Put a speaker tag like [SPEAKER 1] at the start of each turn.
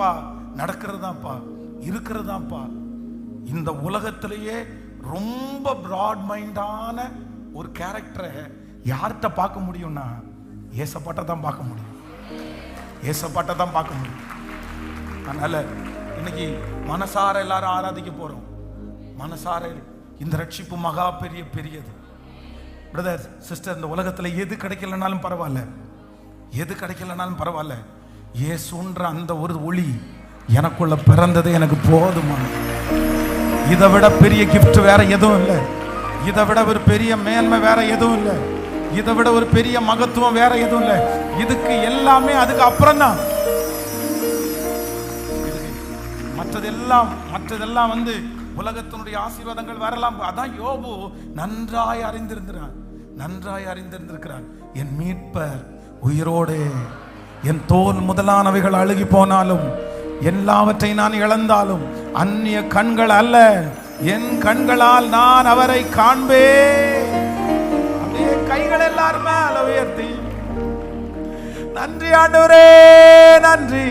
[SPEAKER 1] தான்ப்பா நடக்கிறது தான்ப்பா இருக்கிறது தான்ப்பா இந்த உலகத்திலேயே ரொம்ப பிராட் மைண்டான ஒரு கேரக்டரை யார்கிட்ட பார்க்க முடியும்னா ஏசப்பாட்டை தான் பார்க்க முடியும். ஏசப்பாட்டை தான் பார்க்க முடியும். அதனால இன்னைக்கு மனசார எல்லாரும் ஆராதிக்க போறோம். மனசார இந்த ரட்சிப்பு மகா பெரிய பெரியது. பிரதர் சிஸ்டர் இந்த உலகத்தில் எது கிடைக்கலனாலும் பரவாயில்ல. எது கிடைக்கலனாலும் பரவாயில்ல. இயேசுன்ற அந்த ஒரு ஒளி எனக்குள்ள பிறந்தது எனக்கு போதுமா? இதை விட பெரிய கிஃப்ட் வேற எதுவும் இல்லை. இதை விட ஒரு பெரிய மேன்மை வேற எதுவும் இல்லை. இதை விட ஒரு பெரிய மகத்துவம் வேற எதுவும் இல்லை. இதுக்கு எல்லாமே அதுக்கு அப்புறம் தான் மற்றதெல்லாம் மற்றதெல்லாம் வந்து உலகத்தினுடைய ஆசீர்வாதங்கள் வரலாம். அதான் யோபு நன்றாய் அறிந்திருக்கிறான். நன்றாய் அறிந்திருந்திருக்கிறான். என் மீட்பர் உயிரோடு. என் தோல் முதலானவைகள் அழுகி போனாலும் எல்லாவற்றை நான் இழந்தாலும் அந்நிய கண்கள் அல்ல என் கண்களால் நான் அவரை காண்பேன். அப்படியே கைகள் எல்லாருமே மேல உயர்த்தி நன்றி ஆண்டவரே நன்றி.